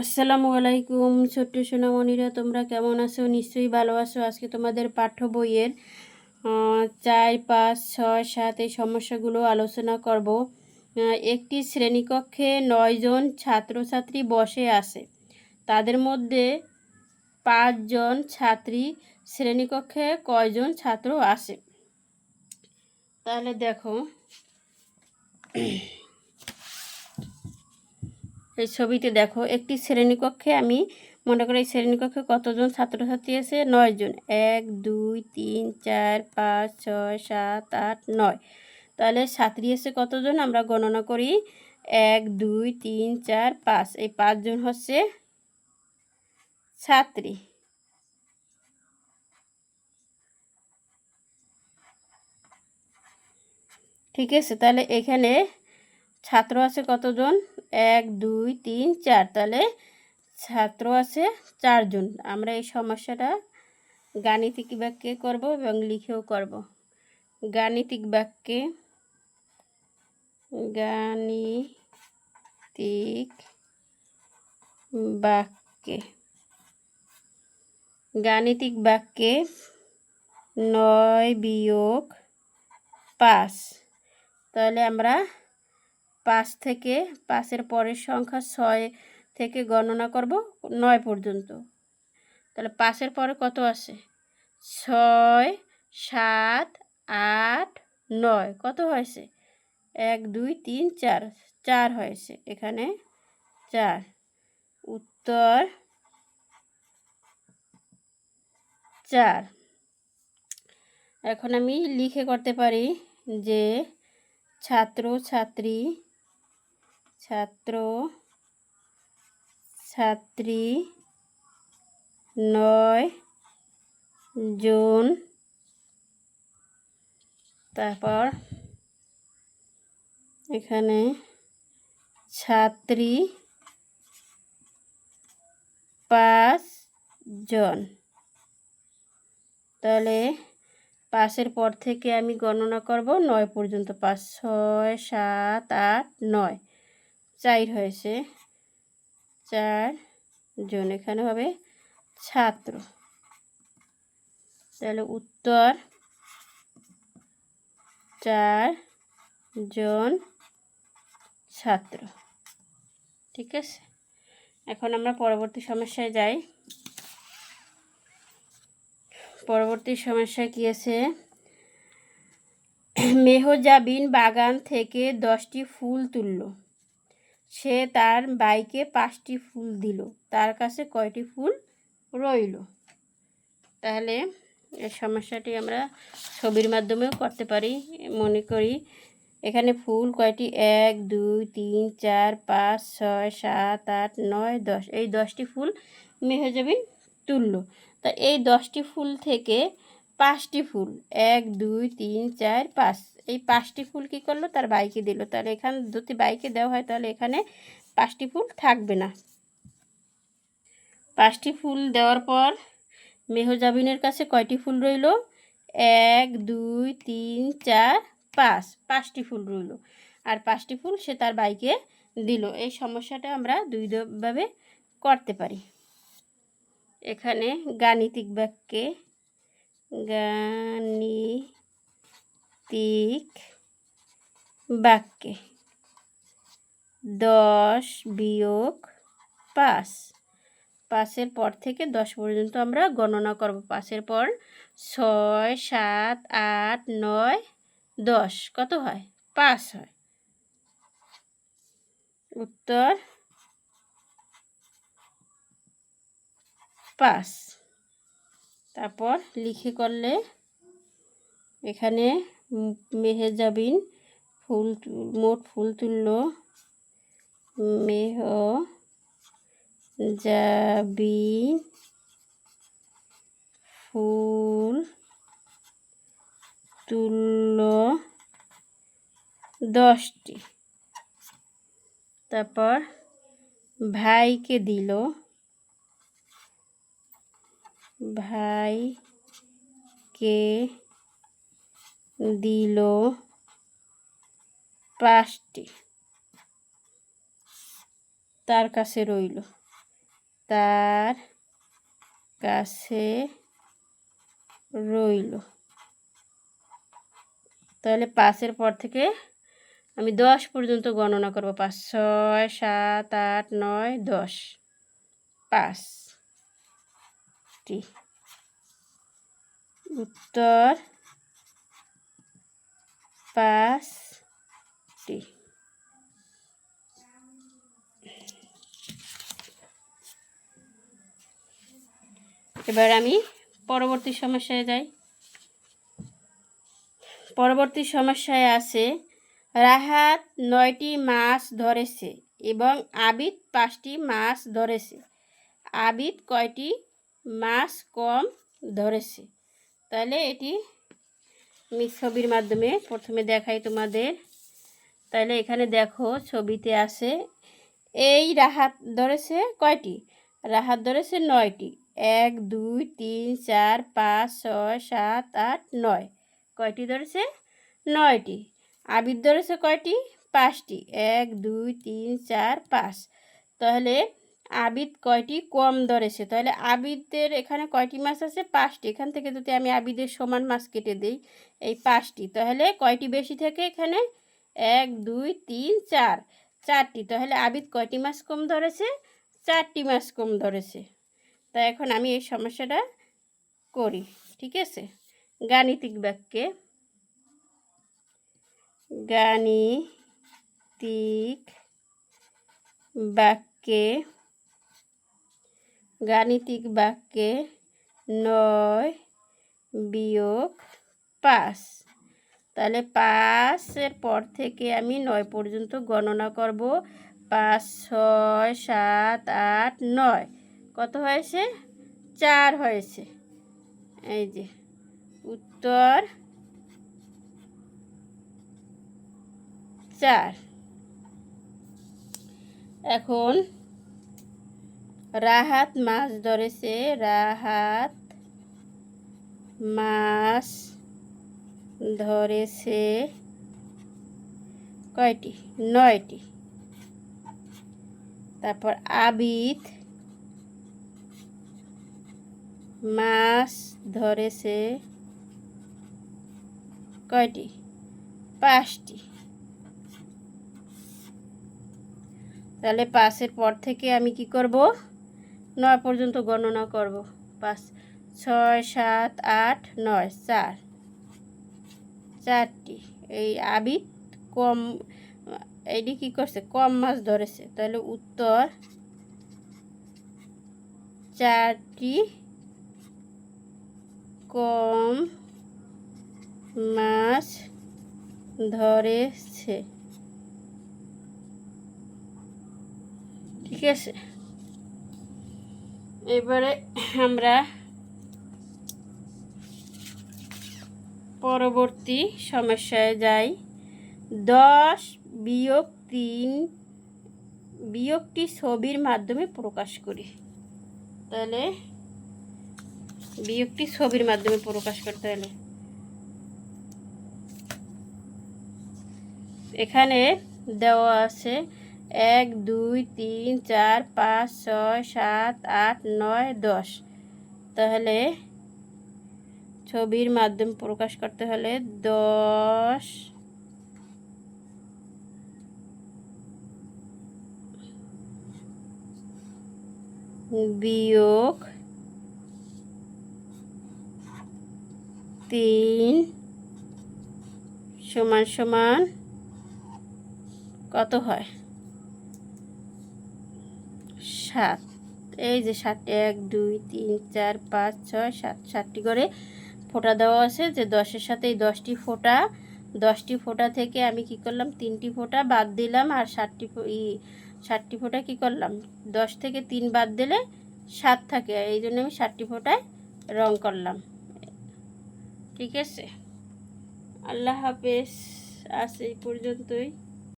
আসসালামু আলাইকুম ছোট্ট সোনামণিরা, তোমরা কেমন আছো? নিশ্চয়ই ভালো আছো। আজকে তোমাদের পাঠ্য বইয়ের চার, পাঁচ, ছয়, সাত এই সমস্যাগুলো আলোচনা করব। একটি শ্রেণীকক্ষে নয়জন ছাত্রছাত্রী বসে আছে। তাদের মধ্যে পাঁচজন ছাত্রী, শ্রেণীকক্ষে কয়জন ছাত্র আসে তাহলে দেখো। এই ছবিতে দেখো, একটি শ্রেণীকক্ষে আমি, মনে করি এই শ্রেণীকক্ষে কতজন ছাত্রছাত্রী আছে? নয় জন। এক, দুই, তিন, চার, পাঁচ, ছয়, সাত, আট, নয়। তাহলে ছাত্রী আছে কতজন? আমরা গণনা করি এক, দুই, তিন, চার, পাঁচ। এই পাঁচজন হচ্ছে ছাত্রী। ঠিক আছে? তাহলে এখানে ছাত্র আছে কতজন? এক, দুই, তিন, চার। তাহলে ছাত্র আছে চারজন। আমরা এই সমস্যাটা গাণিতিক বাক্যে করব এবং লিখেও করব। গাণিতিক বাক্যে গাণিতিক বাক্যে গাণিতিক বাক্যে নয় বিয়োগ পাঁচ। তাহলে আমরা পাঁচ থেকে, পাঁচের পরের সংখ্যা ছয় থেকে গণনা করব নয় পর্যন্ত। তাহলে পাঁচের পরে কত আছে ছয়, সাত, আট, নয়। কত হয়েছে? এক, দুই, তিন, চার। চার হয়েছে। এখানে চার। উত্তর চার। এখন আমি লিখে করতে পারি যে ছাত্র, ছাত্রী ছাত্র, ছাত্রী নয় জুন। তারপর এখানে ছাত্রী পাঁচ জন। তাহলে পাঁচের পর থেকে আমি গণনা করব, নয় পর্যন্ত পাঁচ, ছয়, সাত, আট, নয়। চার হয়েছে। চার জন এখানে হবে ছাত্র। তাহলে উত্তর চার জন ছাত্র। ঠিক আছে? এখন আমরা পরবর্তী সমস্যায় যাই। পরবর্তী সমস্যা কী আছে? মেহজাবিন বাগান থেকে দশটি ফুল তুলল। সে তার বাইকে পাঁচটি ফুল দিল। তার কাছে কয়টি ফুল রইল? তাহলে এই সমস্যাটি আমরা ছবির মাধ্যমেও করতে পারি। মনে করি এখানে ফুল কয়টি? এক, দুই, তিন, চার, পাঁচ, ছয়, সাত, আট, নয়, দশ। এই দশটি ফুল মেহজাবিন তুললো। তা এই দশটি ফুল থেকে পাঁচটি ফুল। এক, দুই, তিন, চার, পাঁচ। এই পাঁচটি ফুল কী করল? তার বাইকে দিল। তাহলে এখানে যদি বাইকে দেওয়া হয়, তাহলে এখানে পাঁচটি ফুল থাকবে না। পাঁচটি ফুল দেওয়ার পর মেহজাবিনের কাছে কয়টি ফুল রইল? এক, দুই, তিন, চার, পাঁচ। পাঁচটি ফুল রইল। আর পাঁচটি ফুল সে তার বাইকে দিল। এই সমস্যাটা আমরা দুই দুইভাবে করতে পারি। এখানে গাণিতিক বাক্যে গাণিতিক বাক্যে দশ বিয়োগ পাঁচ। পাঁচের পর থেকে দশ পর্যন্ত আমরা গণনা করব। পাঁচের পর ছয়, সাত, আট, নয়, দশ। কত হয়? পাঁচ হয়। উত্তর পাঁচ। তারপর লিখে করলে এখানে মেহেজাবিন ফুল মোট ফুল তুলল। মেহ জাবিন ফুল তুলল দশটি। তারপর ভাইকে দিল। ভাইকে দিল পাঁচটি? তার কাছে রইল। তার কাছে রইল। তাহলে পাঁচের পর থেকে আমি দশ পর্যন্ত গণনা করব। পাঁচ, ছয়, সাত, আট, নয়, দশ। পাঁচটি উত্তর পাঁচটি। এবার আমি পরবর্তী সমস্যায় যাই। পরবর্তী সমস্যায় আছে, রাহাত নয়টি মাছ ধরেছে এবং আবিদ পাঁচটি মাছ ধরেছে। আবিদ কয়টি মাছ কম ধরেছে। তাহলে এটি ছবির মাধ্যমে প্রথমে দেখাই তোমাদের। তাহলে এখানে দেখো ছবিতে আছে, এই রাহাত ধরেছে কয়টি? রাহাত ধরেছে নয়টি। এক, দুই, তিন, চার, পাঁচ, ছয়, সাত, আট, নয়। কয়টি ধরেছে? নয়টি। আবির ধরেছে কয়টি? পাঁচটি। এক, দুই, তিন, চার, পাঁচ। তাহলে আবিদ কয়টি কম ধরেছে? তাহলে আবিদের এখানে কয়টি মাছ আছে? পাঁচটি। এখান থেকে যদি আমি আবিদের সমান মাছ কেটে দিই, এই পাঁচটি। তাহলে কয়টি বেশি থাকে এখানে? এক, দুই, তিন, চার। চারটি। তাহলে আবিদ কয়টি মাছ কম ধরেছে? চারটি মাছ কম ধরেছে। তা এখন আমি এই সমস্যাটা করি, ঠিক আছে? গাণিতিক বাক্যে। গাণিতিক বাক্যে গাণিতিক বাক্যে নয় বিয়োগ পাঁচ। তাহলে পাঁচের পর থেকে আমি নয় পর্যন্ত গণনা করব। পাঁচ, ছয়, সাত, আট, নয়। কত হয়েছে? চার হয়েছে। এই যে, উত্তর চার। এখন রাহাত মাছ ধরেছে, রাহাত মাছ ধরেছে কয়টি? নয়টি। তারপর আবিদ মাছ ধরেছে কয়টি? পাঁচটি। তাহলে পাশের পর থেকে আমি কি করব? নয় পর্যন্ত গণনা করব। পাঁচ, ছয়, সাত, আট, নয়, চার। চারটি। এই আবিদ কম এইটি কী করছে? কম মাছ ধরেছে। তাহলে উত্তর চারটি কম মাছ ধরেছে। ঠিক আছে? এবারে আমরা পরবর্তী সমস্যায় যাই। দশ বিয়োগ তিন বিয়োগটি ছবির মাধ্যমে প্রকাশ করি। তাহলে বিয়োগটি ছবির মাধ্যমে প্রকাশ করতে হলে। এখানে দেওয়া আছে এক, দুই, তিন, চার, পাঁচ, ছয়, সাত, আট, নয়, দশ। তাহলে ছবির মাধ্যমে প্রকাশ করতে হলে দশ বিয়োগ তিন সমান সমান কত হয়? সাত। এই যে সাত, এক, দুই, তিন, চার, পাঁচ, ছয়, সাত। সাতটি করে ফোঁটা দেওয়া আছে যে দশের সাথে এই দশটি ফোঁটা দশটি ফোঁটা থেকে আমি কি করলাম? তিনটি ফোঁটা বাদ দিলাম আর ষাটটি ই ষাটটি ফোঁটা কি করলাম? দশ থেকে তিন বাদ দিলে সাত থাকে, এই জন্য আমি ষাটটি ফোঁটায় রং করলাম। ঠিক আছে? আল্লাহ হাফেজ। আজ এই পর্যন্তই।